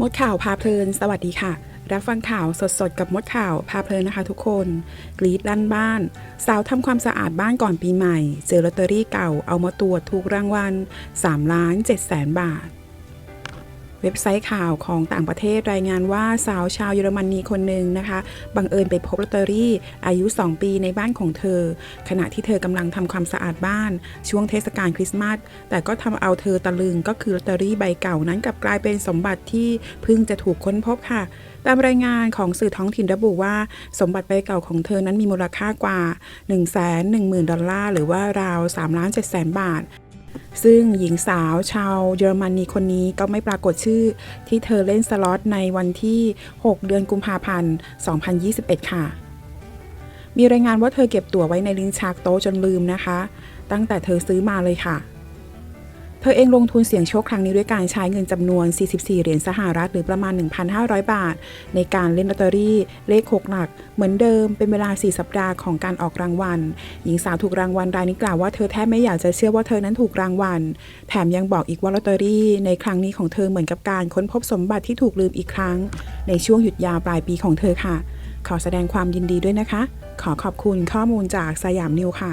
มดข่าวพาเพลิน สวัสดีค่ะ รับฟังข่าวสดๆ กับมดข่าวพาเพลินนะคะทุกคน กรีดลั่นบ้าน สาวทำความสะอาดบ้านก่อนปีใหม่ เจอลอตเตอรี่เก่าเอามาตรวจถูกรางวัล3ล้าน7แสนบาท เว็บไซต์ข่าวของต่างประเทศรายงานว่าสาวชาวเยอรมนีคนหนึ่งนะคะ บังเอิญไปพบลอตเตอรี่ อายุ 2 ปีในบ้านของเธอ ขณะที่เธอกำลังทำความสะอาดบ้าน ช่วงเทศกาลคริสต์มาสแต่ก็ทำเอาเธอตะลึงก็คือลอตเตอรี่ใบเก่านั้นกลับกลายเป็นสมบัติที่เพิ่งจะถูกค้นพบค่ะตามรายงานของสื่อท้องถิ่นระบุว่า สมบัติใบเก่าของเธอนั้นมีมูลค่ากว่า 1 1 0 0 0 0 ดอลลาร์ หรือว่าราว3ล้าน7แสนบาท ซึ่งหญิงสาวชาวเยอรมนีคนนี้ก็ไม่ปรากฏชื่อที่เธอเล่นสล็อตในวันที่ 6 เดือนกุมภาพันธ์ 2021 ค่ะ มีรายงานว่าเธอเก็บตั๋วไว้ในลิ้นชักโต๊ะจนลืมนะคะ ตั้งแต่เธอซื้อมาเลยค่ะ เธอเองลงทุนเสี่ยงโชคครั้งนี้ด้วยการใช้เงินจำนวน 44 เหรียญสหรัฐหรือประมาณ 1,500 บาท ในการเล่นลอตเตอรี่เลข 6 หลัก เหมือนเดิมเป็นเวลา 4 สัปดาห์ของการออกรางวัล หญิงสาวถูกรางวัลรายนี้กล่าวว่าเธอแทบไม่อยากจะเชื่อว่าเธอนั้นถูกรางวัล แถมยังบอกอีกว่าลอตเตอรี่ ในครั้งนี้ของเธอเหมือนกับการค้นพบสมบัติที่ถูกลืมอีกครั้ง ในช่วงหยุดยาวปลายปีของเธอค่ะ ขอแสดงความยินดีด้วยนะคะ ขอขอบคุณข้อมูลจากสยามนิวค่ะ